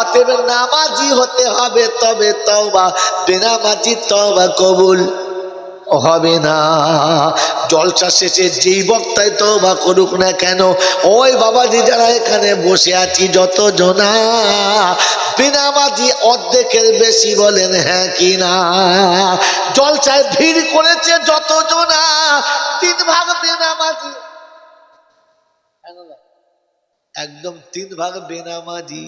অতএব নামাজি হতে হবে, তবে তওবা, বেনামাজি তওবা কবুল হবে না। জলসা শেষে যেই বক্তায় তওবা করুক না কেন, ওই বাবাজি যারা এখানে বসে আছি যত জনা বেনামাজি অর্ধেকের বেশি বলেন হ্যাঁ কি না? জলসায় ভিড় করেছে যত জনা তিন ভাগ বেনামাজি। একদম তিন ভাগ বেনামাজি।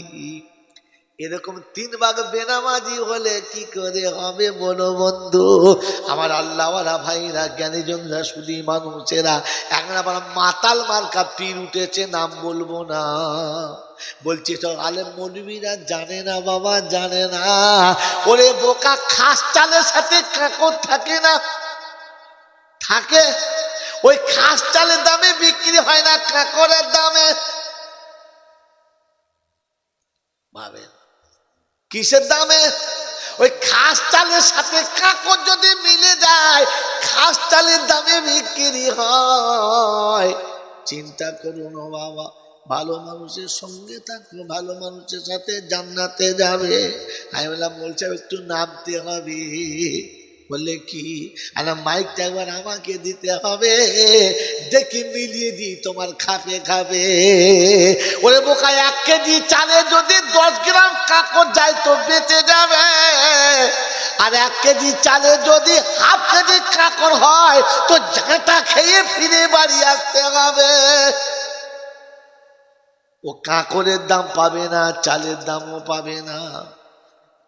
এরকম তিন ভাগ বেনামাজি হলে কি করে হবে বলো বন্ধু? আমার আল্লাহওয়ালা ভাইরা, জ্ঞানীজনরা, শুধু মানুষেরা এখন আবার মাতাল মার্কা পীর উঠেছে, নাম বলব না। বলছি তো আলে মৌলবীরা জানে না বাবা, জানে না। ওরে বোকা, খাস চালের সাথে কাকর থাকে না? থাকে। ওই খাস চালের দামে বিক্রি হয় না, কাকরের দামে। ভাবেন কিসের দামে? ওই খাস চালের সাথে কাকর যদি মিলে যায়, খাস চালের দামে বিক্রি হয়। চিন্তা করুন ও বাবা, ভালো মানুষের সঙ্গে থাকো, ভালো মানুষের সাথে জান্নাতে যাবে। আমি বললাম, বলছে, একটু নামতে হবে। বললে কি আরে মাইকটা একবার আমাকে দিতে হবে, দেখি মিলিয়ে দিই তোমার খাপে খাবে। ওরে বোকা, এক কেজি চালে যদি দশ গ্রাম কাকর যায় তো বেঁচে যাবে। আর এক কেজি চালে যদি হাফ কেজি কাকর হয় তো ঝাঁটা খেয়ে ফিরে বাড়ি আসতে হবে। ও কাকরের দাম পাবে না, চালের দামও পাবে না।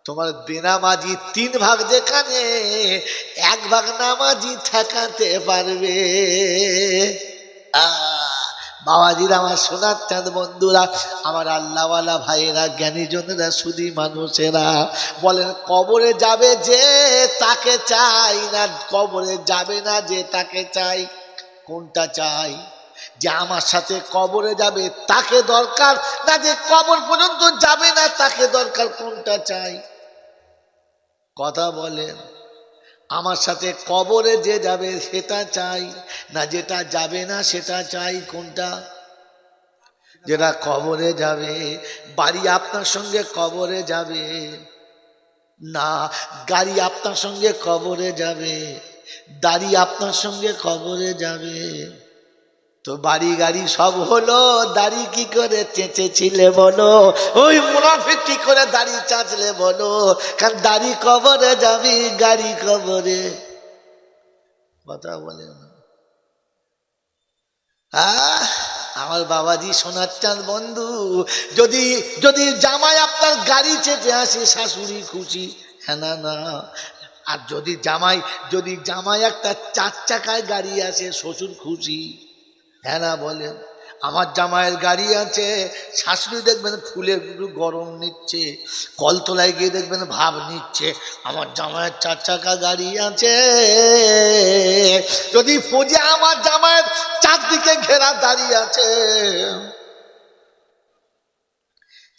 তোমার বেনামাজি তিন ভাগ যেখানে, এক ভাগ নামাজি ঠেকাতে পারবে। বাবাজিরা, আমার সোনার চাঁদ বন্ধুরা, আমার আল্লাহওয়ালা ভাইয়েরা, জ্ঞানীজনেরা শুধু মানুষেরা, বলেন, কবরে যাবে যে তাকে চাই না, কবরে যাবে না যে তাকে চাই। কোনটা চাই? যে আমার সাথে কবরে যাবে তাকে দরকার, না যে কবর পর্যন্ত যাবে না তাকে দরকার, কোনটা চাই? কথা বলেন আমার সাথে কবরে যে যাবে সেটা চাই, না যেটা যাবে না সেটা চাই, কোনটা? যেটা কবরে যাবে, বাড়ি আপনার সঙ্গে কবরে যাবে, না গাড়ি আপনার সঙ্গে কবরে যাবে, দাড়ি আপনার সঙ্গে কবরে যাবে। তো বাড়ি গাড়ি সব হলো, দাড়ি কি করে চেঁচেছিলে বলো? ওই মুনাফিক কি করে দাড়ি চাঁচলে বলো? কারণ দাড়ি কবরে যাবি, গাড়ি কবরে। কথা বলে আমার বাবাজি সোনার চাঁদ বন্ধু, যদি যদি জামাই আপনার গাড়ি চেপে আসে, শাশুড়ি খুশি। হ্যাঁ না না। আর যদি জামাই যদি জামাই একটা চার চাকায় গাড়ি আসে, শ্বশুর খুশি। হ্যাঁ বলেন আমার জামাইয়ের গাড়ি আছে। শাশুড়ি দেখবেন ফুলেরগুলো গরম নিচ্ছে, কলতলায় গিয়ে দেখবেন ভাব নিচ্ছে, আমার জামাইয়ের চার চাকা গাড়ি আছে। যদি ফোজে আমার জামাইয়ের চারদিকে ঘেরা দাঁড়িয়ে আছে।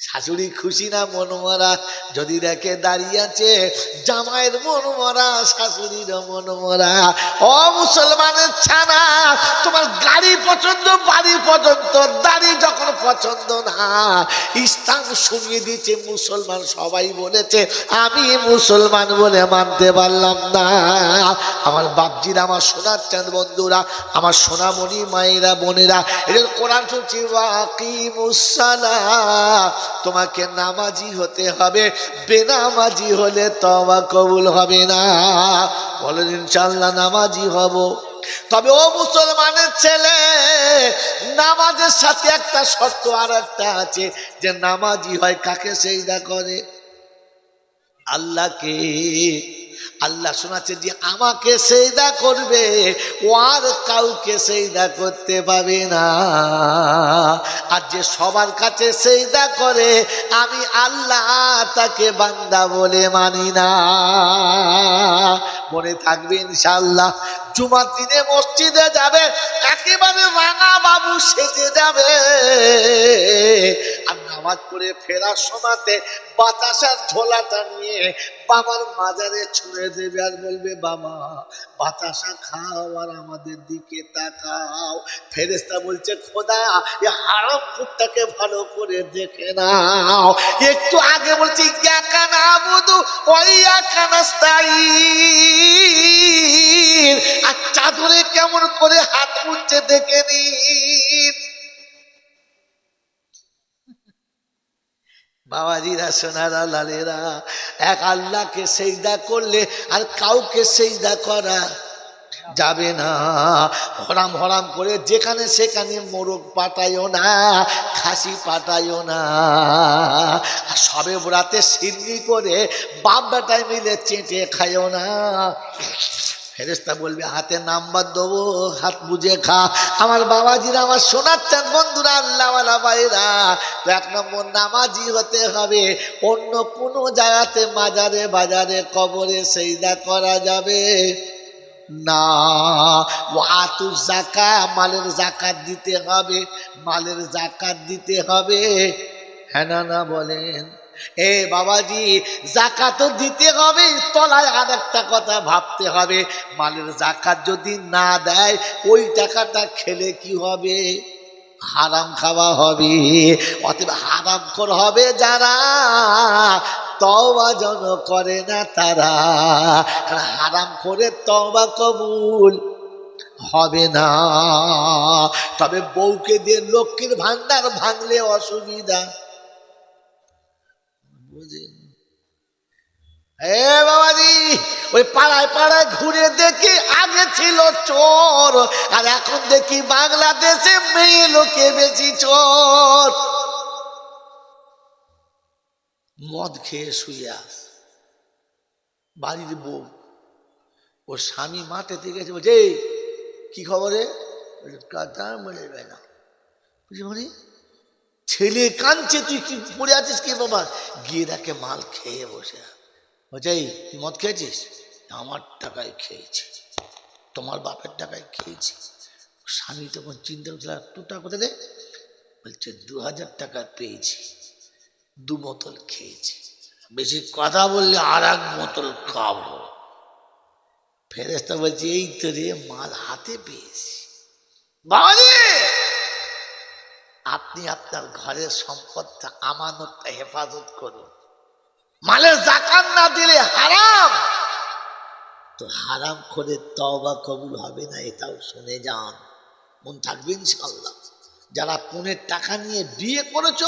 শাশুড়ি খুশি না মনমরা? যদি দেখে দাঁড়িয়ে আছে জামাইয়ের মনমরা, শাশুড়ির মনমরা। ও মুসলমানের ছানা, তোমার গাড়ি পছন্দ, বাড়ি পছন্দ, দাড়ি পছন্দ না। ইসলাম শুনিয়ে দিয়েছে মুসলমান, সবাই বলেছে, আমি মুসলমান বলে মানতে পারলাম না। আমার বাপজিরা, আমার সোনার চাঁদ বন্ধুরা, আমার সোনামণি মায়েরা, বোনেরা, এদের কোরআন শুনছি ওয়াকিমুসালা তোমাকে নামাজি হতে হবে, বেনামাজি হলে তবা কবুল হবে না। বলেন ইনশাল্লাহ নামাজি হব। তবে ও মুসলমানের ছেলে, নামাজের সাথে একটা শর্ত আর একটা আছে, যে নামাজি হয় কাকে সেইদা করে? আল্লাহকে। আল্লাহ শোনাচ্ছে যে আমাকে সেইদা করবে, ও আর কাউকে সেইদা করতে পাবে না। আর যে সবার কাছে সেইদা করে, আমি আল্লাহ তাকে বান্দা বলে মানি না। মনে থাকবে ইনশাল্লাহ জুমার দিনে মসজিদে যাবে একেবারে রাঙা বাবু সেজে যাবে। আর নামাজ পড়ে ফেরার সময়তে বাতাসার ঝোলাটা নিয়ে বাবার মাজারে ছুঁড়ে দেবে আর বলবে, বাবা, বাতাসা খাও আর আমাদের দিকে তাকাও। ফেরেস্তা বলছে, খোদা, এ হারাম ফুটটাকে ভালো করে দেখে নাও। একটু আগে বলছি কানা বুধু ওইয়া কানাস্তাই আর চাদরে কেমন করে হাত মুচ্ছে দেখে নিন। বাবাজিরা সোনারা লালেরা। এক আল্লাহকে সেইদা করলে আর কাউকে সেইদা করা যাবে না। হরাম হরাম করে যেখানে সেখানে মোরগ পাঠাইও না, খাসি পাঠাইও না। সবে রাতে সিন্নি করে বাপ বেটায় মিলে চেটে খাইও না। ফেরেস্তা বলবে, হাতে নাম্বার দেবো, হাত বুঝে খা। আমার বাবাজিরা আমার চাঁদ বন্ধুরা, আল্লাহওয়ালা ভাইরা তো এক নম্বর নামাজি হতে হবে। অন্য কোনো জায়গাতে মাজারে, বাজারে, কবরে সেইদা করা যাবে না। ও জাকা মালের জাকাত দিতে হবে, মালের জাকাত দিতে হবে। হ্যাঁ না বলেন। এ বাবাজি, জাকাত দিতে হবে, তলায় আর একটা কথা ভাবতে হবে। মালের জাকাত যদি না দেয়, ওই টাকাটা খেলে কি হবে? হারাম খাওয়া হবে। অতএব হারাম কর হবে যারা, তওবা যেন করে না তারা। কারণ হারাম করে তওবা কবুল হবে না। তবে বউকে দিয়ে লক্ষ্মীর ভান্ডার ভাঙলে অসুবিধা। বুঝেন। এ বাবাজি, ওই পাড়ায় পাড়ায় ঘুরে দেখি আগে ছিল চোর, আর এখন দেখি বাংলাদেশে মেয়ে লোকে বেশি চোর। মদ খেয়ে শুয়ে আস। বাড়ির বউ, ওর স্বামী মাঠে থেকে গেছে, বলছে কি খবরে? কথা মনে না বুঝলি মানে ছেলে কাঁদছে তুই কি পড়ে আছিস কে বাবা? গিয়ে দেখে মাল খেয়ে বসে "এই, তুই মদ খেয়েছিস? আমার টাকায় খেয়েছি। তোমার বাপের টাকায় খেয়েছি। স্বামী তখন চিন্তা করছিল দু টাকা কোথায় রে বলছে দু হাজার টাকা পেয়েছি। দু বোতল খেয়েছি। বেশি কথা বললে আর এক বোতল খাব। ফেরেস্তা বলছে এই তো রে মাল হাতে পেয়েছি। বাবাজি আপনি আপনার ঘরের সম্পদটা আমানতটা হেফাজত করুন। মালের জাকাত না দিলে হারাম। তো হারাম করে তওবা কবুল হবে না, এটাও শুনে যান। মন থাকবে ইনশাল্লাহ যারা কোনের টাকা নিয়ে বিয়ে করেছ,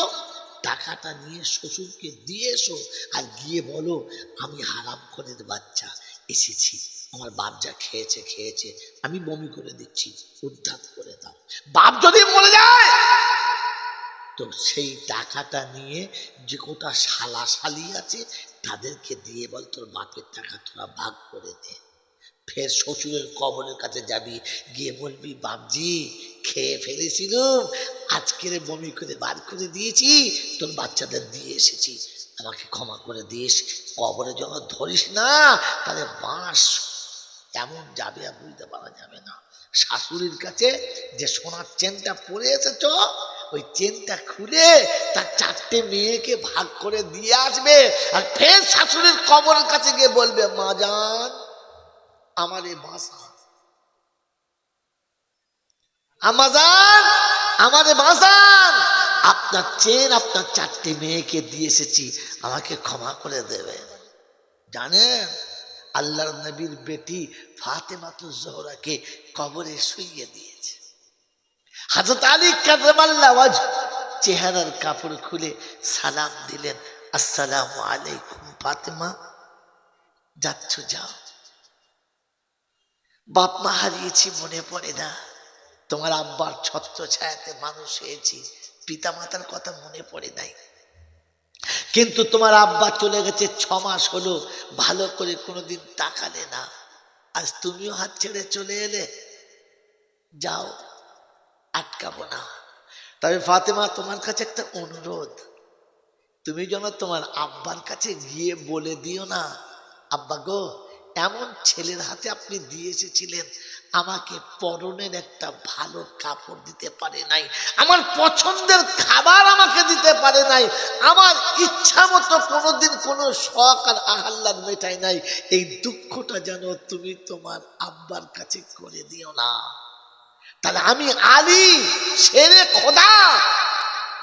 টাকাটা নিয়ে শ্বশুরকে দিয়ে এসো আর গিয়ে বলো, আমি হারাম করে বাচ্চা এসেছি। আমার বাপ যা খেয়েছে খেয়েছে, আমি বমি করে দিচ্ছি, উদ্ধার করে দাও। বাপ যদি মরে যায়, তো সেই টাকাটা নিয়ে যে কোটা শালা শালি আছে, তাদেরকে দিয়ে বল, তোর বাপের টাকা তোরা ভাগ করে দে। ফের শ্বশুরের কবরের কাছে যাবি, গিয়ে বলবি, বাপজি, খেয়ে ফেলেছিলাম, আজকের বমি করে বার করে দিয়েছি, তোর বাচ্চাদের দিয়ে এসেছি। আমাকে ক্ষমা করে দিস, কবরে যখন ধরিস না, তাহলে বাঁশ এমন যাবে আর বুঝতে পারা যাবে না। শাশুড়ির কাছে যে সোনার চেনটা পরে এসেছ, ওই চেনটা খুলে তার চারটে মেয়েকে ভাগ করে দিয়ে আসবে আর ফের শাশুড়ির কবরের কাছে গিয়ে বলবে, মা যান আমার এ বাসা। আমাজান আমারে বাসান আপনার চেন আপনার চারটে মেয়েকে দিয়ে এসেছি, আমাকে ক্ষমা করে দেবেন। জানেন? আল্লাহর নবীর বেটি ফাতেমাতু জোহরাকে কবরে শুইয়ে দিয়েছে। হাজরত আলী কাদমাল্লা চেহারার কাপড় খুলে সালাম দিলেন, আসসালামু আলাইকুম ফাতেমা, যাচ্ছ, যাও। বাপ মা হারিয়েছি, মনে পড়ে না। তোমার আব্বার ছত্র ছায়াতে মানুষ হয়েছি পিতা মাতার কথা মনে পড়ে নাই। কিন্তু তোমার আব্বা চলে গেছে ছ মাস হলো, ভালো করে কোনোদিন তাকালে না। আজ তুমিও হাত ছেড়ে চলে এলে। যাও, আটকাবো না। তবে ফাতেমা, তোমার কাছে একটা অনুরোধ। তুমি যেন তোমার আব্বার কাছে গিয়ে বলে দিও না, আব্বা গো এমন ছেলের হাতে আপনি দিয়ে এসেছিলেন, আমাকে পরনের একটা ভালো কাপড় দিতে পারে নাই, আমার পছন্দের খাবার আমাকে দিতে পারে নাই, আমার ইচ্ছা মতো কোনোদিন কোনো শখ আর আহ্লাদ মেটায় নাই, এই দুঃখটা যেন তুমি তোমার আব্বার কাছে করে দিও না। তাহলে আমি আলী ছেড়ে খোদা,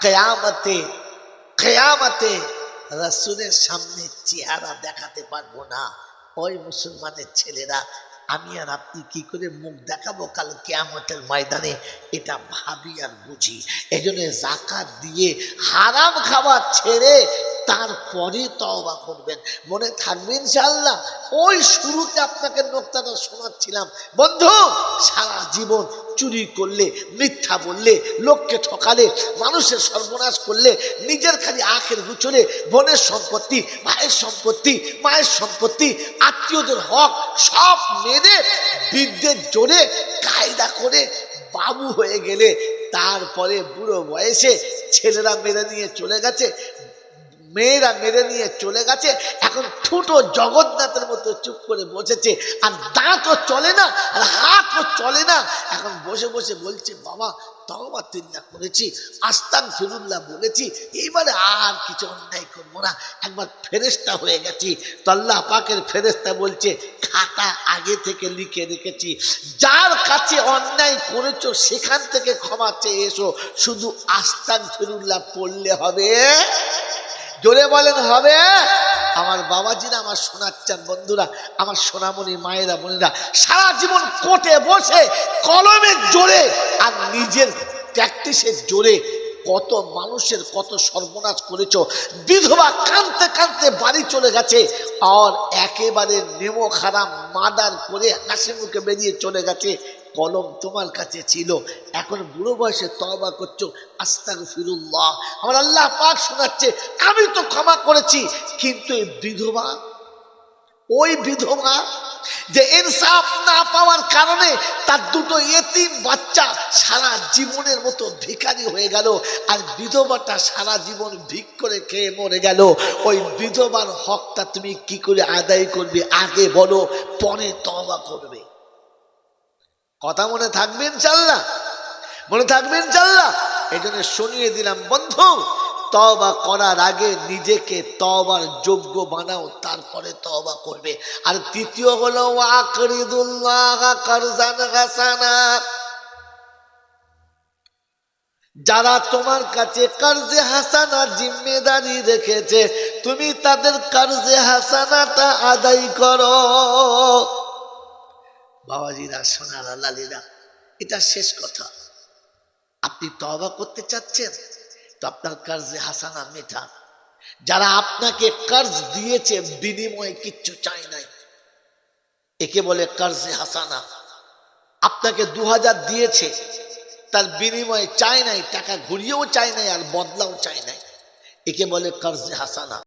কেয়ামতে কেয়ামতে রাসুলের সামনে চেহারা দেখাতে পারব না। ওই মুসলমানের ছেলেরা। আমি আর আপনি কি করে মুখ দেখাবো কাল কেয়ামতের ময়দানে? এটা ভাবি আর বুঝি। এই জন্য জাকাত দিয়ে হারাম খাবার ছেড়ে তারপরে তওবা করবেন। মনে থাকবে ইনশাআল্লাহ, ওই শুরুতে আপনাকে নোক্তাটা শোনাচ্ছিলাম। বন্ধু, সারা জীবন চুরি করলে, মিথ্যা বললে, লোককে ঠকালে, মানুষের সর্বনাশ করলে, নিজের খালি আখের গুছলে বোনের সম্পত্তি ভাইয়ের সম্পত্তি, মায়ের সম্পত্তি, আত্মীয়দের হক সব মেরে বিদ্যের জোরে কায়দা করে বাবু হয়ে গেলে, তারপরে বুড়ো বয়সে ছেলেরা মেরে নিয়ে চলে গেছে। মেয়েরা মেরে নিয়ে চলে গেছে। এখন ঠুটো জগন্নাথের মতো চুপ করে বসেছে। আর দাঁতও চলে না, আর হাতও চলে না। এখন বসে বসে বলছে, বাবা, তওবা তিল্লা করেছি আস্তান ফিরুল্লাহ বলেছি। এইবারে আর কিছু অন্যায় করব না। একবার ফেরেস্তা হয়ে গেছি। তো আল্লাহ পাকের ফেরেস্তা বলছে, খাতা আগে থেকে লিখে রেখেছি। যার কাছে অন্যায় করেছ, সেখান থেকে ক্ষমা চেয়ে এসো। শুধু আস্তান ফিরুল্লাহ পড়লে হবে। জোরে বলেন, হবে? আমার বাবাজিরা, আমার শোনাচ্ছেন বন্ধুরা, আমার সোনামণি মায়েরা, বোনেরা, সারা জীবন কোটে বসে কলমের জোরে, আর নিজের প্র্যাকটিসের জোরে কত মানুষের কত সর্বনাশ করেছ। বিধবা কানতে কানতে বাড়ি চলে গেছে, আর একেবারে নেমো খারাপ মাদার করে হাসি মুখে বেরিয়ে চলে গেছে। কলম তোমার কাছে ছিল। এখন বুড়ো বয়সে তবা করছ আস্তাগ ফিরুল্লাহ আমার আল্লাহ পাক শোনাচ্ছে, আমি তো ক্ষমা করেছি। কিন্তু এই বিধবা, ওই বিধবা যে ইনসাফ না পাওয়ার কারণে তার দুটো এতিম বাচ্চা সারা জীবনের মতো ভিখারি হয়ে গেল, আর বিধবাটা সারা জীবন ভিক করে খেয়ে মরে গেল। ওই বিধবার হকটা তুমি কি করে আদায় করবে, আগে বলো, পরে তবা করবে। কথা মনে থাকবেন চাল্লা মনে থাকবেন চাল্লা এই জন্য শুনিয়ে দিলাম, বন্ধু তবা করার আগে নিজেকে তবার যোগ্য বানাও, তারপরে তবা করবে। আর তৃতীয় হলো যারা তোমার কাছে কার্জে হাসানা জিম্মেদারি রেখেছে, তুমি তাদের কার্জে হাসানাটা আদায় করো। বাবাজিরা সোনারা লালিরা এটা শেষ কথা। আপনি তবা করতে চাচ্ছেন, তো আপনার কার্জে হাসানা মেটান। যারা আপনাকে কার্জ দিয়েছে, বিনিময়ে কিচ্ছু চাই নাই। একে বলে কার্জে হাসানা। আপনাকে দু হাজার দিয়েছে, তার বিনিময়ে চাই নাই, টাকা ঘুরিয়েও চাই নাই, আর বদলাও চাই নাই। একে বলে কার্জে হাসানা।